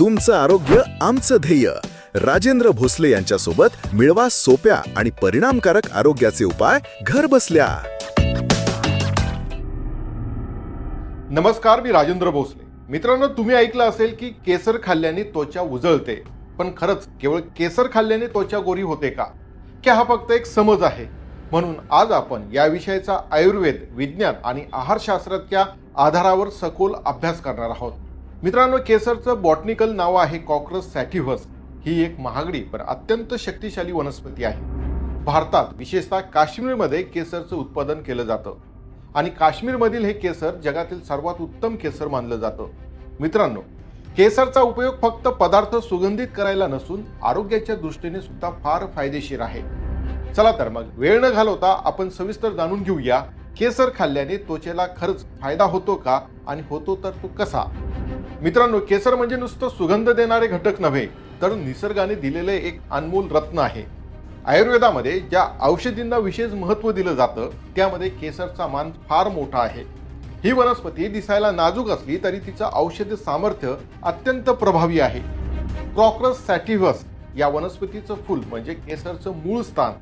तुमचं आरोग्य आमचं ध्येय. राजेंद्र भोसले यांच्यासोबत मिळवा सोप्या आणि परिणामकारक आरोग्याचे उपाय घर बसल्या. नमस्कार मी राजेंद्र भोसले. मित्रांनो तुम्ही ऐकलं असेल की केसर खाल्ल्याने त्वचा उजळते. पण खरंच केवळ केसर खाल्ल्याने त्वचा गोरी होते का? की हा फक्त एक समज आहे. म्हणून आज आपण या विषयाचा आयुर्वेद विज्ञान आणि आहारशास्त्राच्या आधारावर सखोल अभ्यास करणार आहोत. मित्रांनो केसरचं बॉटनिकल नाव आहे कॉक्रस सॅटिव्हस ही एक महागडी पण अत्यंत शक्तिशाली वनस्पती आहे. भारतात विशेषतः काश्मीरमध्ये केसरचं उत्पादन केलं जातं. आणि काश्मीरमधील हे केसर जगातील सर्वात उत्तम केसर मानलं जातं. मित्रांनो केसरचा उपयोग फक्त पदार्थ सुगंधित करायला नसून आरोग्याच्या दृष्टीने सुद्धा फार फायदेशीर आहे. चला तर मग वेळ न घालवता आपण सविस्तर जाणून घेऊया केसर खाल्ल्याने त्वचेला खरंच फायदा होतो का? आणि होतो तर तो कसा? मित्रांनो केसर म्हणजे नुसतं सुगंध देणारे घटक नव्हे तर निसर्गाने दिलेले एक अनमोल रत्न आहे. आयुर्वेदामध्ये ज्या औषधींना विशेष महत्त्व दिलं जातं त्यामध्ये केसरचा मान फार मोठा आहे. ही वनस्पती दिसायला नाजूक असली तरी तिचं औषध सामर्थ्य अत्यंत प्रभावी आहे. क्रॉक्रस सॅटिव्हस या वनस्पतीचं फूल म्हणजे केसरचं मूळ स्थान.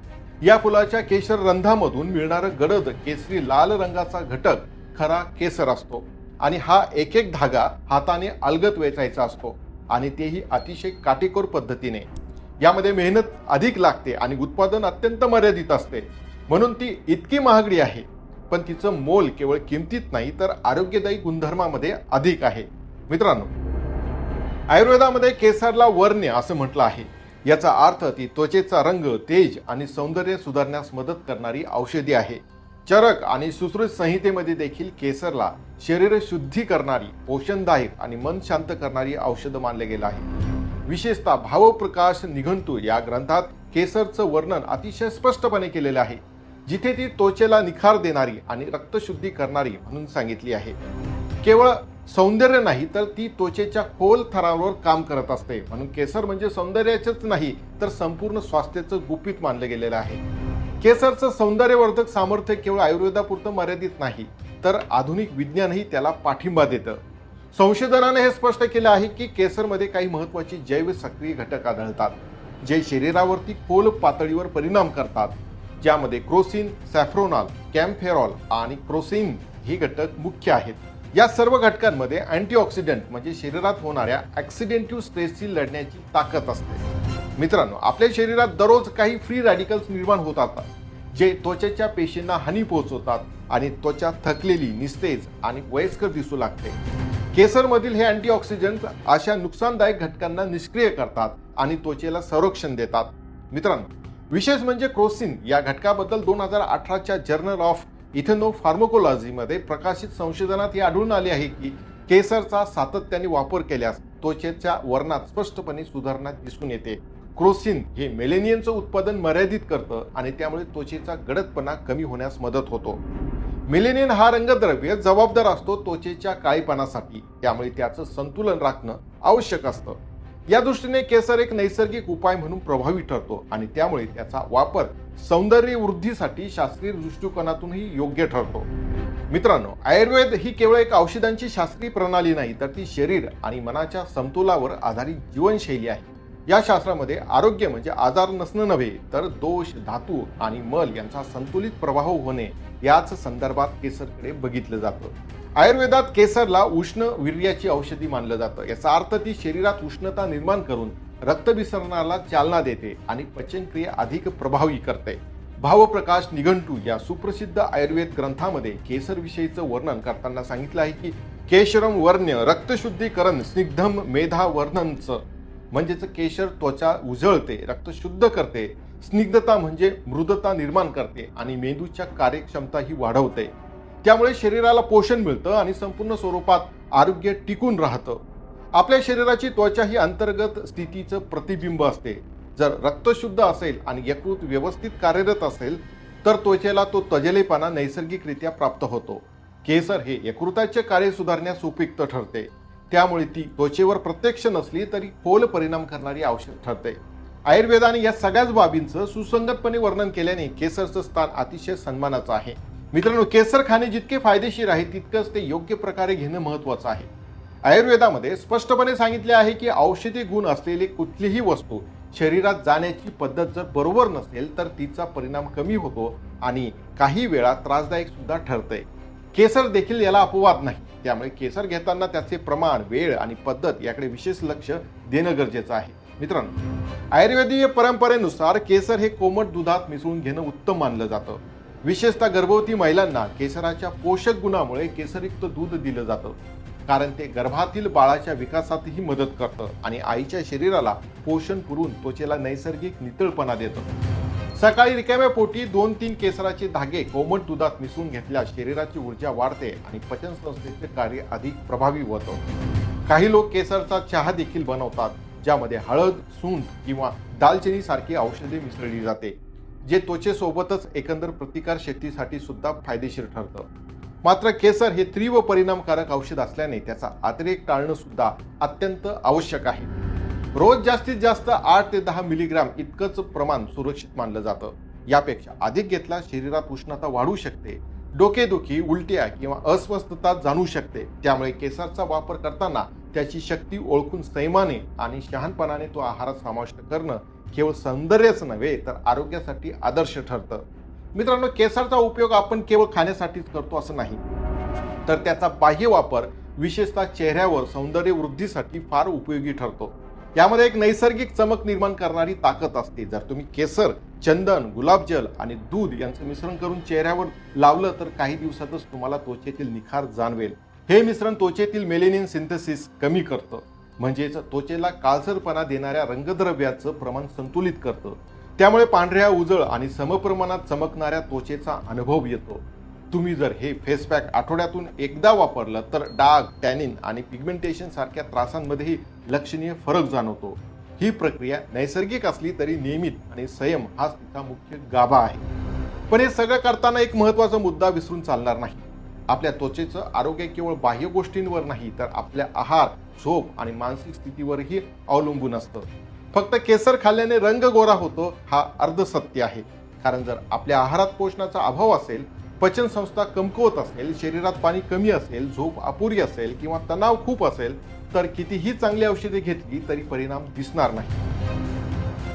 या फुलाच्या केशर रंधामधून मिळणारं गडद केसरी लाल रंगाचा घटक खरा केसर असतो. आणि हा एक एक धागा हाताने अलगत वेचायचा असतो आणि तेही अतिशय काटेकोर पद्धतीने. यामध्ये मेहनत अधिक लागते आणि उत्पादन अत्यंत मर्यादित असते. म्हणून ती इतकी महागडी आहे. पण तिचं मोल केवळ किमतीत नाही तर आरोग्यदायी गुणधर्मामध्ये अधिक आहे. मित्रांनो आयुर्वेदामध्ये केसरला वर्ण्य असं म्हटलं आहे. याचा अर्थ ती त्वचेचा रंग तेज आणि सौंदर्य सुधारण्यास मदत करणारी औषधी आहे. चरक आणि सुश्रुत संहितेमध्ये देखील केसरला शरीर शुद्धी करणारी पोषणदायक आणि मन शांत करणारी औषधं मानले गेलं आहे. विशेषतः भावप्रकाश निघंतू या ग्रंथात केसरचं वर्णन अतिशय स्पष्टपणे केलेलं आहे जिथे ती त्वचेला निखार देणारी आणि रक्तशुद्धी करणारी म्हणून सांगितली आहे. केवळ सौंदर्य नाही तर ती त्वचेच्या खोल थरावर काम करत असते. म्हणून केसर म्हणजे सौंदर्याचंच नाही तर संपूर्ण स्वास्थ्याचं गुपित मानलं गेलेलं आहे. केसरचं सौंदर्यवर्धक सामर्थ्य केवळ आयुर्वेदापुरतं मर्यादित नाही तर आधुनिक विज्ञानही त्याला पाठिंबा देतं. संशोधनाने हे स्पष्ट केलं आहे की केसरमध्ये काही महत्त्वाची जैव सक्रिय घटक आढळतात जे शरीरावरती खोल पातळीवर परिणाम करतात. ज्यामध्ये क्रोसिन सॅफ्रोनॉल कॅम्फेरॉल आणि क्रोसिन ही घटक मुख्य आहेत. या सर्व घटकांमध्ये अँटीऑक्सिडंट म्हणजे शरीरात होणाऱ्या ॲक्सिडेंटिव्ह स्ट्रेसशी लढण्याची ताकद असते. मित्रांनो आपल्या शरीरात दररोज काही फ्री रॅडिकल्स निर्माण होतात जे त्वचेच्या पेशींना हानी पोहोचवतात आणि त्वचा थकलेली निस्तेज आणि वयस्कर दिसू लागते. केसरमधील हे अँटीऑक्सिडंट अशा नुकसानदायक घटकांना निष्क्रिय करतात आणि त्वचेला संरक्षण देतात. मित्रांनो विशेष म्हणजे क्रोसिन या घटकाबद्दल दोन हजार अठराच्या जर्नल ऑफ इथेनो फार्मोकोलॉजीमध्ये प्रकाशित संशोधनात हे आढळून आले आहे की केसरचा सातत्याने वापर केल्यास त्वचेच्या वर्णात स्पष्टपणे सुधारणा दिसून येते. क्रोसिन हे मेलेनियनचं उत्पादन मर्यादित करतं आणि त्यामुळे त्वचेचा गडदपणा कमी होण्यास मदत होतो. मेलेनियन हा रंगद्रव्य जबाबदार असतो त्वचेच्या काळीपणासाठी. त्यामुळे त्याचं संतुलन राखणं आवश्यक असतं. या दृष्टीने केसर एक नैसर्गिक उपाय म्हणून प्रभावी ठरतो आणि त्यामुळे त्याचा वापर सौंदर्य वृद्धीसाठी शास्त्रीय दृष्टिकोनातूनही योग्य ठरतो. मित्रांनो आयुर्वेद ही केवळ एक औषधांची शास्त्रीय प्रणाली नाही तर ती शरीर आणि मनाच्या समतोलावर आधारित जीवनशैली आहे. या शास्त्रामध्ये आरोग्य म्हणजे आजार नसणं नव्हे तर दोष धातू आणि मल यांचा संतुलित प्रवाह होणे याच संदर्भात केसरकडे बघितलं जातं. आयुर्वेदात केसरला उष्ण वीर्याची औषधी मानलं जातं. याचा अर्थ ती शरीरात उष्णता निर्माण करून रक्तभिसरणाला चालना देते आणि पचनक्रिया अधिक प्रभावी करते. भावप्रकाश निघंटू या सुप्रसिद्ध आयुर्वेद ग्रंथामध्ये केसर विषयीचं वर्णन करताना सांगितलं आहे की केशरम वर्ण्य रक्तशुद्धीकरण स्निग्धम मेधा वर्णनचं म्हणजेच केशर त्वचा उजळते रक्त शुद्ध करते स्निग्धता म्हणजे मृदता निर्माण करते आणि मेंदूच्या कार्यक्षमता ही वाढवते. त्यामुळे शरीराला पोषण मिळतं आणि संपूर्ण स्वरूपात आरोग्य टिकून राहतं. आपल्या शरीराची त्वचा ही अंतर्गत स्थितीचं प्रतिबिंब असते. जर रक्त शुद्ध असेल आणि यकृत व्यवस्थित कार्यरत असेल तर त्वचेला तो तजलेपणा नैसर्गिकरित्या प्राप्त होतो. केसर हे यकृताचे कार्य सुधारण्यास उपयुक्त ठरते. त्यामुळे ती त्वचेवर प्रत्यक्ष नसली तरी खोल परिणाम करणारी औषध ठरते. आयुर्वेदाने या सगळ्याच बाबींचं सुसंगतपणे वर्णन केल्याने केसरचं स्थान अतिशय सन्मानाचं आहे. मित्रांनो केसर खाणे जितके फायदेशीर आहे तितकंच ते योग्य प्रकारे घेणं महत्वाचं आहे. आयुर्वेदामध्ये स्पष्टपणे सांगितले आहे की औषधी गुण असलेली कुठलीही वस्तू शरीरात जाण्याची पद्धत जर बरोबर नसेल तर तिचा परिणाम कमी होतो आणि काही वेळा त्रासदायक सुद्धा ठरते. केसर देखील याला अपवाद नाही. त्यामुळे केसर घेताना त्याचे प्रमाण वेळ आणि पद्धत याकडे विशेष लक्ष देणं गरजेचं आहे. मित्रांनो आयुर्वेदीय परंपरेनुसार केसर हे कोमट दुधात मिसळून घेणं उत्तम मानलं जातं. विशेषतः गर्भवती महिलांना केसराच्या पोषक गुणामुळे केसरयुक्त दूध दिलं जातं. कारण ते गर्भातील बाळाच्या विकासातही मदत करतं आणि आईच्या शरीराला पोषण पुरवून त्वचेला नैसर्गिक नितळपणा देतं. सकाळी रिकाम्या पोटी दोन तीन केसराचे धागे कोमट दुधात मिसळून घेतल्यास शरीराची ऊर्जा वाढते आणि पचन संस्थेचे कार्य अधिक प्रभावी होतं काही लोक केसरचा चहा देखील बनवतात ज्यामध्ये हळद सूंठ किंवा दालचिनी सारखी औषधे मिसळली जाते जे त्वचेसोबतच एकंदर प्रतिकार शक्तीसाठी सुद्धा फायदेशीर ठरतं. मात्र केसर हे तीव्र परिणामकारक औषध असल्याने त्याचा अतिरेक टाळणं सुद्धा अत्यंत आवश्यक आहे. रोज जास्तीत जास्त आठ ते दहा मिलीग्राम इतकंच प्रमाण सुरक्षित मानलं जातं. यापेक्षा अधिक घेतला शरीरात उष्णता वाढू शकते. डोकेदुखी उलट्या किंवा अस्वस्थता जाणू शकते. त्यामुळे केसरचा वापर करताना त्याची शक्ती ओळखून संयमाने आणि शहाणपणाने तो आहारात समाविष्ट करणं केवळ सौंदर्यच नव्हे तर आरोग्यासाठी आदर्श ठरतं. मित्रांनो केसरचा उपयोग आपण केवळ खाण्यासाठीच करतो असं नाही. तर त्याचा बाह्य वापर विशेषतः चेहऱ्यावर सौंदर्य वृद्धीसाठी फार उपयोगी ठरतो. यामध्ये एक नैसर्गिक चमक निर्माण करणारी ताकद असते. जर तुम्ही केसर चंदन गुलाबजल आणि दूध यांचं मिश्रण करून चेहऱ्यावर लावलं तर काही दिवसातच तुम्हाला त्वचेतील निखार जाणवेल. हे मिश्रण त्वचेतील मेलेनियन सिंथेसिस कमी करतं. म्हणजेच त्वचेला काळसरपणा देणाऱ्या रंगद्रव्याचं प्रमाण संतुलित करतं. त्यामुळे पांढऱ्या उजळ आणि समप्रमाणात चमकणाऱ्या त्वचेचा अनुभव येतो. तुम्ही जर हे फेस पॅक आठवड्यातून एकदा वापरलं तर डाग टॅनिन आणि पिगमेंटेशन सारख्या त्रासांमध्येही लक्षणीय फरक जाणवतो. ही प्रक्रिया नैसर्गिक असली तरी नियमित आणि संयम हाच तिचा मुख्य गाभा आहे. पण हे सगळं करताना एक महत्त्वाचा मुद्दा विसरून चालणार नाही. आपल्या त्वचेचं आरोग्य केवळ बाह्य गोष्टींवर नाही तर आपल्या आहार झोप आणि मानसिक स्थितीवरही अवलंबून असतं. फक्त केसर खाल्ल्याने रंग गोरा होतो हा अर्धसत्य आहे. कारण जर आपल्या आहारात पोषणाचा अभाव असेल पचन संस्था कमकुवत असेल शरीरात पाणी कमी असेल झोप अपुरी असेल किंवा तणाव खूप असेल तर कितीही चांगली औषधे घेतली तरी परिणाम दिसणार नाही.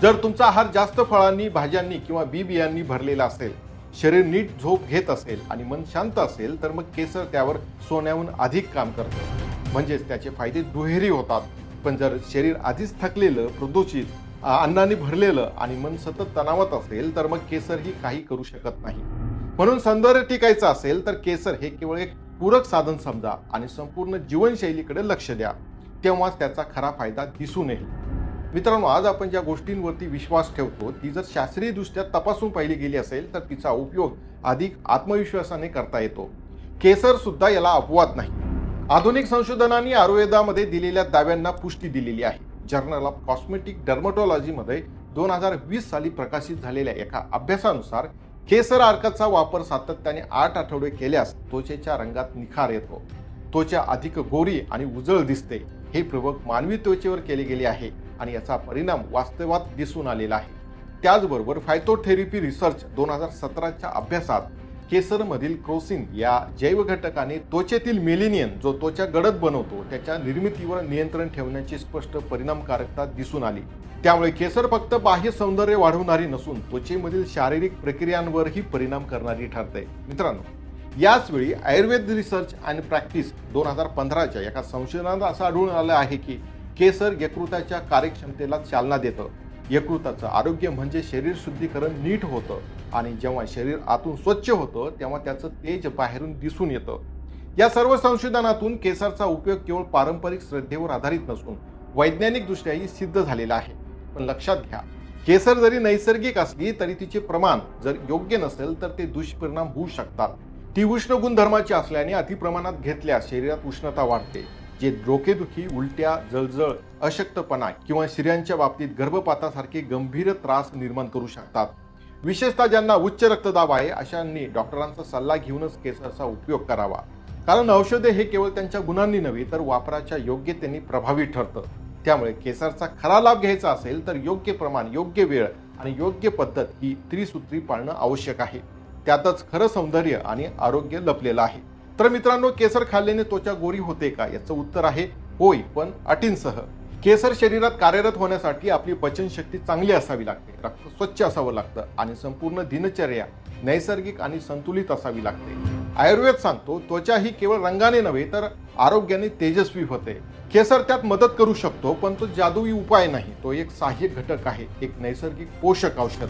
जर तुमचा आहार जास्त फळांनी भाज्यांनी किंवा बी बियांनी भरलेला असेल शरीर नीट झोप घेत असेल आणि मन शांत असेल तर मग केसर त्यावर सोन्याहून अधिक काम करतं. म्हणजेच त्याचे फायदे दुहेरी होतात. पण जर शरीर आधीच थकलेलं प्रदूषित अन्नाने भरलेलं आणि मन सतत तणावात असेल तर मग केसर ही काही करू शकत नाही. म्हणून सौंदर्य टिकायचं असेल तर केसर हे केवळ एक पूरक साधन समजा आणि संपूर्ण जीवनशैलीकडे लक्ष द्या. तेव्हाच त्याचा खरा फायदा दिसून येईल. मित्रांनो आज आपण ज्या गोष्टींवरती विश्वास ठेवतो ती जर शास्त्रीयदृष्ट्या तपासून पाहिली गेली असेल तर तिचा उपयोग अधिक आत्मविश्वासाने करता येतो. केसर सुद्धा याला अपवाद नाही. आधुनिक संशोधनांनी आयुर्वेदामध्ये दिलेल्या दाव्यांना पुष्टी दिलेली आहे. जर्नल ऑफ कॉस्मेटिक डर्मटॉलॉजीमध्ये दोन हजार वीस साली प्रकाशित झालेल्या एका अभ्यासानुसार केसर अर्काचा वापर सातत्याने आठ आठवडे केल्यास त्वचेच्या रंगात निखार येतो. त्वचा अधिक गोरी आणि उजळ दिसते. हे प्रयोग मानवी त्वचेवर केले गेले आहे आणि याचा परिणाम वास्तवात दिसून आलेला आहे. त्याचबरोबर फायटोथेरपी रिसर्च दोन हजार सतराच्या अभ्यासात केसरमधील क्रोसिन या जैव घटकाने त्वचेतील मेलिनियन जो त्वचा गडद बनवतो त्याच्या निर्मितीवर नियंत्रण ठेवण्याची स्पष्ट परिणामकारकता दिसून आली. त्यामुळे केसर फक्त बाह्य सौंदर्य वाढवणारी नसून त्वचेमधील शारीरिक प्रक्रियांवरही परिणाम करणारी ठरते. मित्रांनो याच वेळी आयुर्वेद रिसर्च अँड प्रॅक्टिस दोन हजार पंधराच्या एका संशोधनात असं आढळून आलं आहे की केसर यकृताच्या कार्यक्षमतेला चालना देतं. यकृताचं. आरोग्य म्हणजे शरीर शुद्धीकरण नीट होतं. आणि जेव्हा शरीर आतून स्वच्छ होतं तेव्हा त्याचं तेज बाहेरून दिसून येतं. या सर्व संशोधनातून केसरचा उपयोग केवळ पारंपरिक श्रद्धेवर आधारित नसून वैज्ञानिकदृष्ट्याही सिद्ध झालेला आहे. पण लक्षात घ्या केसर जरी नैसर्गिक असली तरी तिचे प्रमाण जर योग्य नसेल तर ते दुष्परिणाम होऊ शकतात. ती उष्ण गुणधर्माची असल्याने अतिप्रमाणात घेतल्यास शरीरात उष्णता वाढते. जे डोकेदुखी उलट्या जळजळ अशक्तपणा किंवा स्त्रियांच्या बाबतीत गर्भपातासारखे गंभीर त्रास निर्माण करू शकतात. विशेषतः ज्यांना उच्च रक्तदाब आहे अशांनी डॉक्टरांचा सल्ला घेऊनच केसरचा उपयोग करावा. कारण औषधे हे केवळ त्यांच्या गुणांनी नव्हे तर वापराच्या योग्यतेने प्रभावी ठरतं. त्यामुळे केसरचा खरा लाभ घ्यायचा असेल तर योग्य प्रमाण योग्य वेळ आणि योग्य पद्धत ही त्रिसूत्री पाळणं आवश्यक आहे. त्यातच खरं सौंदर्य आणि आरोग्य लपलेलं आहे. तर मित्रांनो केसर खाल्ल्याने त्वचा गोरी होते का? याचं उत्तर आहे होय पण अटींसह. केसर शरीरात कार्यरत होण्यासाठी आपली पचनशक्ती चांगली असावी लागते रक्त स्वच्छ असावं लागतं आणि संपूर्ण दिनचर्या नैसर्गिक आणि संतुलित असावी लागते. आयुर्वेद सांगतो त्वचा ही केवळ रंगाने नव्हे तर आरोग्याने तेजस्वी होते. केसर त्यात मदत करू शकतो पण तो जादुई उपाय नाही. तो एक सहाय्यक घटक आहे एक नैसर्गिक पोषक औषध.